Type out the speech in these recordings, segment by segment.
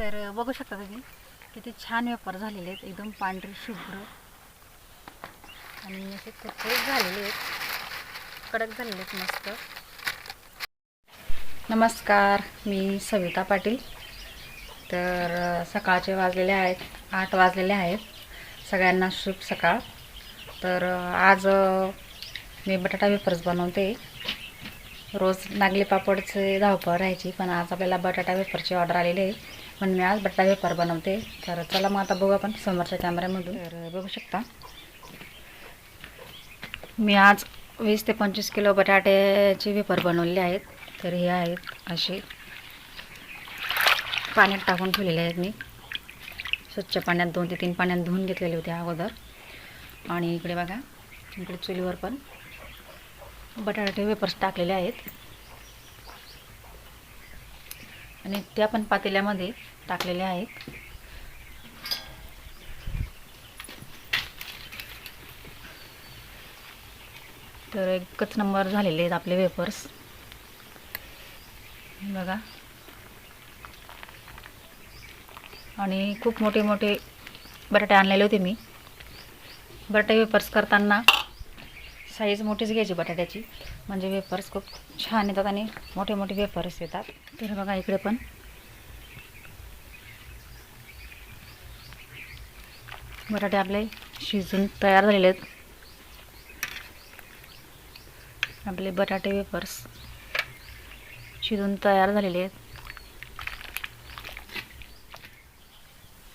तर बघू शकता तुम्ही किती छान वेपर झालेले आहेत. एकदम पांढरे शुभ्र. आणि असे कुरकुरीत झालेले आहेत. कडक झालेले आहेत मस्त. नमस्कार मी सविता पाटील. तर सकाळचे वाजलेले आहेत आठ वाजलेले आहेत. सगळ्यांना शुभ सकाळ. तर आज मी बटाटा वेफर्स बनवते. रोज नागली पापडचे धावपळ राहायची पण आज आपल्याला बटाटा वेफरची ऑर्डर आलेली आहे. म्हणून मी आज बटाटा वेफर बनवते. तर चला मग आता बघू आपण समोरच्या कॅमेऱ्यामधून. तर बघू शकता. मी आज वीस ते पंचवीस किलो बटाट्याचे वेफर बनवलेले आहेत. तर हे आहेत असे पाण्यात टाकून ठेवलेले आहेत मी. स्वच्छ पाण्यात दोन ते तीन पाण्यात धुवून घेतलेले होते अगोदर. आणि इकडे बघा इकडे चुलीवर पण बटाटे वेपर्स टाकलेले आहेत. आणि त्या पण पातेल्यामध्ये टाकलेल्या आहेत. तर एकच नंबर झालेले आहेत आपले वेपर्स बघा. आणि खूप मोठे मोठे बटाटे आणलेले होते मी. बटाटे वेपर्स करताना साईज मोठीच घ्यायची बटाट्याची. म्हणजे वेफर्स खूप छान येतात आणि मोठे मोठे वेफर्स येतात. तर बघा इकडे पण. बटाटे आपले शिजून तयार झालेले आहेत. आपले बटाटे वेफर्स शिजून तयार झालेले आहेत.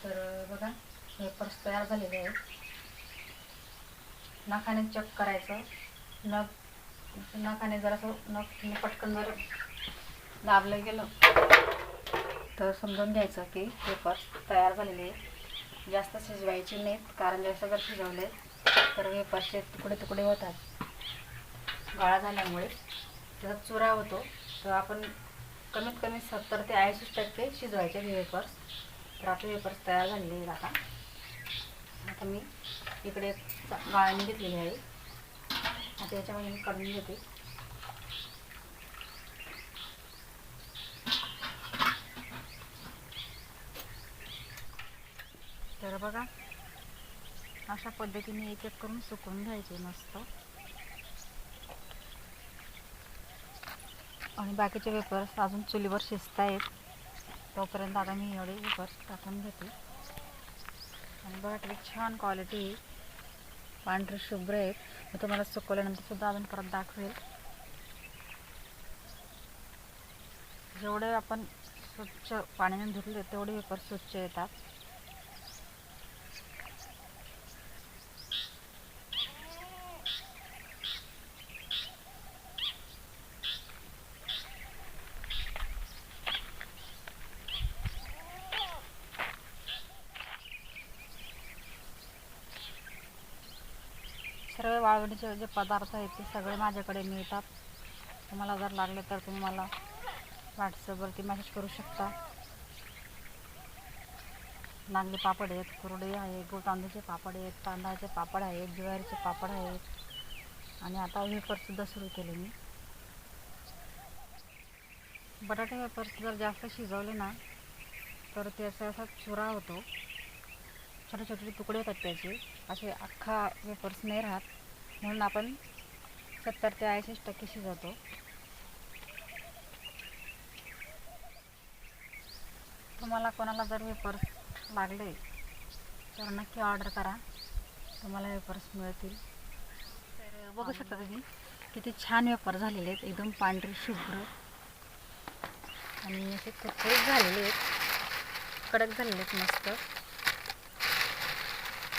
तर बघा वेफर्स तयार झालेले आहेत. नाकाने चक करायचं. नख नाकाने जरासं नख पटकन जर दाबलं गेलं तर समजून घ्यायचं की वेफर्स तयार झालेले जास्त शिजवायचे नाहीत कारण जास्त जर शिजवले तर वेफर्सचे तुकडे तुकडे होतात. गाळा झाल्यामुळे त्याचा चुरा होतो. तर आपण कमीत कमी सत्तर ते ऐंशी टक्के शिजवायचे वेफर्स तर आपले वेफर्स तयार झालेले आहेत आता. आता मी इकडे गाळणी घेतलेली आहे. आता याच्यामध्ये मी काढून घेते. तर बघा अशा पद्धतीने एक एक करून सुकवून घ्यायचे मस्त. आणि बाकीचे वेपर्स अजून चुलीवर शिजत आहेत तोपर्यंत आता मी एवढे वेपर्स टाकून घेते. आणि बघा किती छान क्वालिटी आहे. पांढरे शुभ्र आहेत. मी तुम्हाला सुकवल्यानंतर सुद्धा अजून परत दाखवेल. जेवढे आपण स्वच्छ पाण्याने धुतले तेवढे पेपर स्वच्छ येतात. सर्व वाळवणीचे जे पदार्थ आहेत ते सगळे माझ्याकडे मिळतात. तुम्हाला जर लागले तर तुम्ही मला व्हॉट्सअपवरती मेसेज करू शकता. नांगले पापड आहेत कुरडे आहे गोड तांदूळचे पापड आहेत तांदळाचे पापड आहेत ज्वारीचे पापड आहेत. आणि आता वेफरसुद्धा सुरू केले मी. बटाटे वेफर्स जर जास्त शिजवले ना तर त्याचा असा चुरा होतो. छोटे छोटे तुकडे होतात त्याचे. असे अख्खा वेफर्स नाही राहत. म्हणून आपण सत्तर ते ऐंशी टक्के शिजवतो. तुम्हाला कोणाला जर वेफर्स लागले तर नक्की ऑर्डर करा. तुम्हाला वेफर्स मिळतील. तर बघू शकता तुम्ही किती छान वेफर झालेले आहेत. एकदम पांढरे शुभ्र. आणि असे कुरकुरीत झालेले आहेत. कडक झालेले आहेत मस्त.